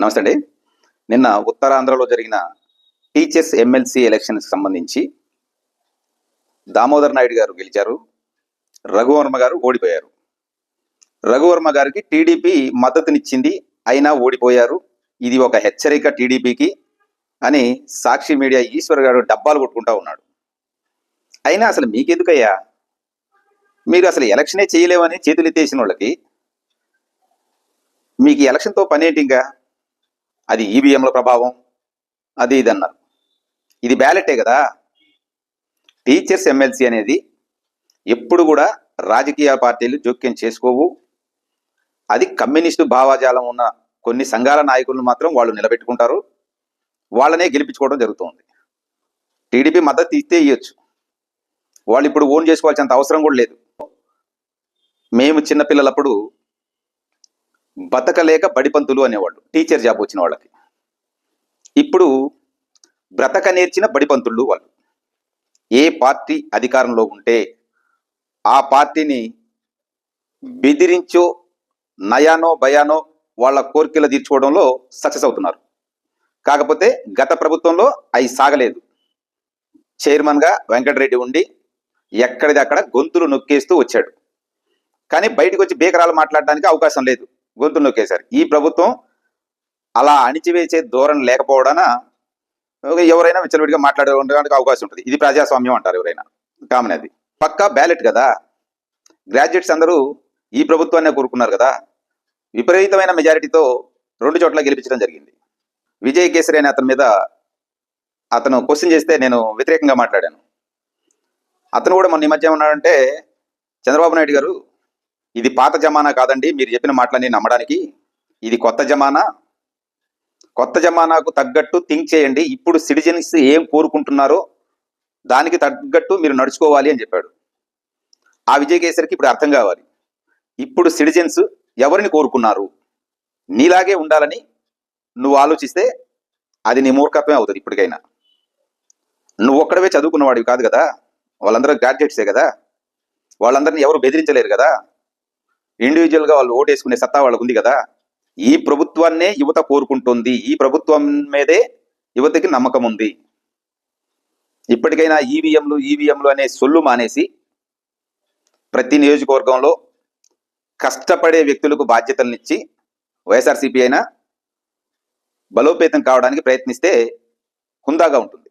నమస్తే అండి. నిన్న ఉత్తరాంధ్రలో జరిగిన టీచర్స్ ఎమ్మెల్సీ ఎలక్షన్కి సంబంధించి దామోదర్ నాయుడు గారు గెలిచారు. రఘువర్మ గారు ఓడిపోయారు. రఘువర్మ గారికి టీడీపీ మద్దతునిచ్చింది అయినా ఓడిపోయారు. ఇది ఒక హెచ్చరిక టీడీపీకి అని సాక్షి మీడియా ఈశ్వర్ గారు డబ్బాలు కొట్టుకుంటా ఉన్నాడు. అయినా అసలు మీకెందుకయ్యా? మీరు అసలు ఎలక్షనే చేయలేమని చేతులు ఎత్తేసిన వాళ్ళకి మీకు ఎలక్షన్తో పని ఏంటి ఇంకా? అది ఈవీఎంల ప్రభావం అది ఇది అన్నారు ఇది బ్యాలెటే కదా? టీచర్స్ ఎమ్మెల్సీ అనేది ఎప్పుడు కూడా రాజకీయ పార్టీలు జోక్యం చేసుకోవు. అది కమ్యూనిస్టు భావాజాలం ఉన్న కొన్ని సంఘాల నాయకులను మాత్రం వాళ్ళు నిలబెట్టుకుంటారు. వాళ్ళనే గెలిపించుకోవడం జరుగుతుంది. టీడీపీ మద్దతు ఇస్తే ఇవ్వచ్చు వాళ్ళు ఇప్పుడు ఓన్ చేసుకోవాల్సినంత అవసరం కూడా లేదు. మేము చిన్నపిల్లలప్పుడు బతకలేక బడిపంతులు అనేవాళ్ళు టీచర్ జాబ్ వచ్చిన వాళ్ళకి. ఇప్పుడు బ్రతక నేర్చిన బడిపంతుళ్ళు వాళ్ళు. ఏ పార్టీ అధికారంలో ఉంటే ఆ పార్టీని బెదిరించో నయానో భయానో వాళ్ళ కోరికలు తీర్చుకోవడంలో సక్సెస్ అవుతున్నారు. కాకపోతే గత ప్రభుత్వంలో అవి సాగలేదు. చైర్మన్గా వెంకటరెడ్డి ఉండి ఎక్కడిది అక్కడ గొంతులు నొక్కేస్తూ వచ్చాడు. కానీ బయటకు వచ్చి బేకరాలు మాట్లాడడానికి అవకాశం లేదు. గొంతు నొక్కేశారు ఈ ప్రభుత్వం అలా అణిచివేసే ధోరణి లేకపోవడాన ఎవరైనా విచ్చలవిడిగా మాట్లాడడానికి అవకాశం ఉంటుంది. ఇది ప్రజాస్వామ్యం అంటారు ఎవరైనా. కామన్ అది. పక్కా బ్యాలెట్ కదా? గ్రాడ్యుయేట్స్ అందరూ ఈ ప్రభుత్వాన్ని కోరుకున్నారు కదా? విపరీతమైన మెజారిటీతో రెండు చోట్ల గెలిపించడం జరిగింది. విజయ్ కేసరి అనే అతని మీద అతను క్వశ్చన్ చేస్తే నేను వ్యతిరేకంగా మాట్లాడాను. అతను కూడా మొన్న ఈ మధ్య ఉన్నాడంటే చంద్రబాబు నాయుడు గారు ఇది పాత జమానా కాదండి మీరు చెప్పిన మాటలన్నీ నమ్మడానికి. ఇది కొత్త జమానా. కొత్త జమానాకు తగ్గట్టు థింక్ చేయండి ఇప్పుడు సిటిజన్స్ ఏం కోరుకుంటున్నారో దానికి తగ్గట్టు మీరు నడుచుకోవాలి అని చెప్పాడు. ఆ విజయ్ కేసరికి ఇప్పుడు అర్థం కావాలి. ఇప్పుడు సిటిజన్స్ ఎవరిని కోరుకున్నారు? నీలాగే ఉండాలని నువ్వు ఆలోచిస్తే అది నీ మూర్ఖత్వమే అవుతుంది ఇప్పటికైనా. నువ్వు ఒక్కడవే చదువుకున్నవాడివి కాదు కదా? వాళ్ళందరూ గ్రాడ్యుయేట్సే కదా? వాళ్ళందరినీ ఎవరు బెదిరించలేరు కదా? ఇండివిజువల్గా వాళ్ళు ఓటేసుకునే సత్తా వాళ్ళకు ఉంది కదా ఈ ప్రభుత్వాన్నే యువత కోరుకుంటుంది. ఈ ప్రభుత్వం మీదే యువతకి నమ్మకం ఉంది. ఇప్పటికైనా ఈవీఎంలు ఈవీఎంలు అనే సొల్లు మానేసి ప్రతి నియోజకవర్గంలో కష్టపడే వ్యక్తులకు బాధ్యతలనిచ్చి వైఎస్ఆర్సీపీ అయినా బలోపేతం కావడానికి ప్రయత్నిస్తే హుందాగా ఉంటుంది.